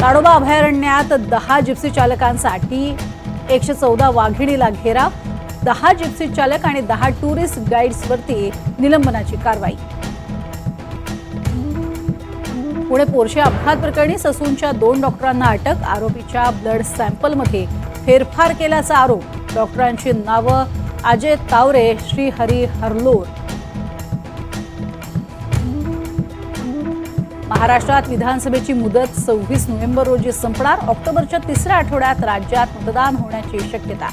ताडोबा अभयारण्यात दहा जिप्सी चालकांसाठी एकशे चौदा वाघिणीला घेराव दहा जिप्सी चालक आणि दहा टुरिस्ट गाईड्सवरती निलंबनाची कारवाई. पुणे पोरशे अपघात प्रकरणी ससूनच्या दोन डॉक्टरांना अटक आरोपीच्या ब्लड सॅम्पलमध्ये फेरफार केल्याचा आरोप. डॉक्टरांची नावं अजय तावरे श्रीहरी हरलोर महाराष्ट्रात विधानसभेची मुदत सव्वीस नोव्हेंबर रोजी संपणार. ऑक्टोबरच्या तिसऱ्या आठवड्यात राज्यात मतदान होण्याची शक्यता.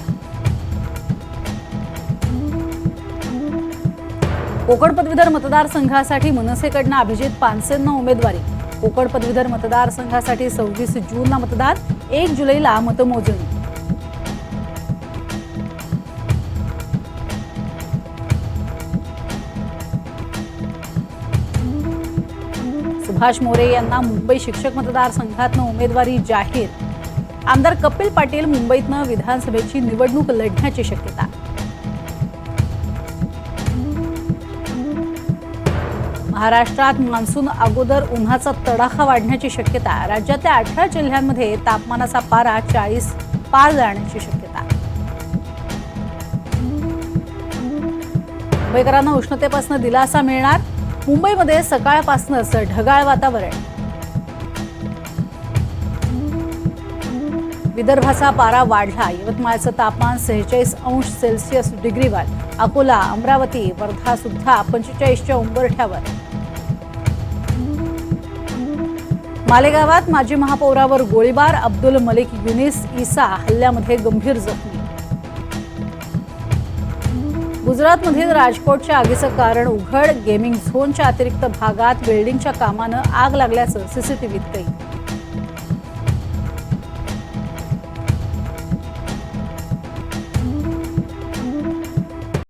कोकण पदवीधर मतदारसंघासाठी मनसेकडनं अभिजित पानसेंना उमेदवारी. कोकण पदवीधर मतदारसंघासाठी सव्वीस जूनला मतदान. एक जुलैला मतमोजणी. सुभाष मोरे यांना मुंबई शिक्षक मतदारसंघातनं उमेदवारी जाहीर. आमदार कपिल पाटील मुंबईतनं विधानसभेची निवडणूक लढण्याची शक्यता. महाराष्ट्रात मान्सून अगोदर उन्हाचा तडाखा वाढण्याची शक्यता. राज्यातल्या अठरा जिल्ह्यांमध्ये तापमानाचा पारा चाळीस पार जाण्याची शक्यता. मुंबईकरांना उष्णतेपासून दिलासा मिळणार? मुंबईमध्ये सकाळपासूनच ढगाळ वातावरण. विदर्भाचा पारा वाढला. यवतमाळचं तापमान सेहेचाळीस अंश सेल्सिअस डिग्री अकोला अमरावती वर्धा सुद्धा पंचेचाळीसच्या उंबरठ्यावर. मालेगावात माजी महापौरावर गोळीबार. अब्दुल मलिक युनिस इसा हल्ल्यामध्ये गंभीर जखमी. गुजरातमधील राजकोटच्या आगीचं कारण उघड. गेमिंग झोनच्या अतिरिक्त भागात बिल्डिंगच्या कामानं आग लागल्याचं सीसीटीव्हीत कैद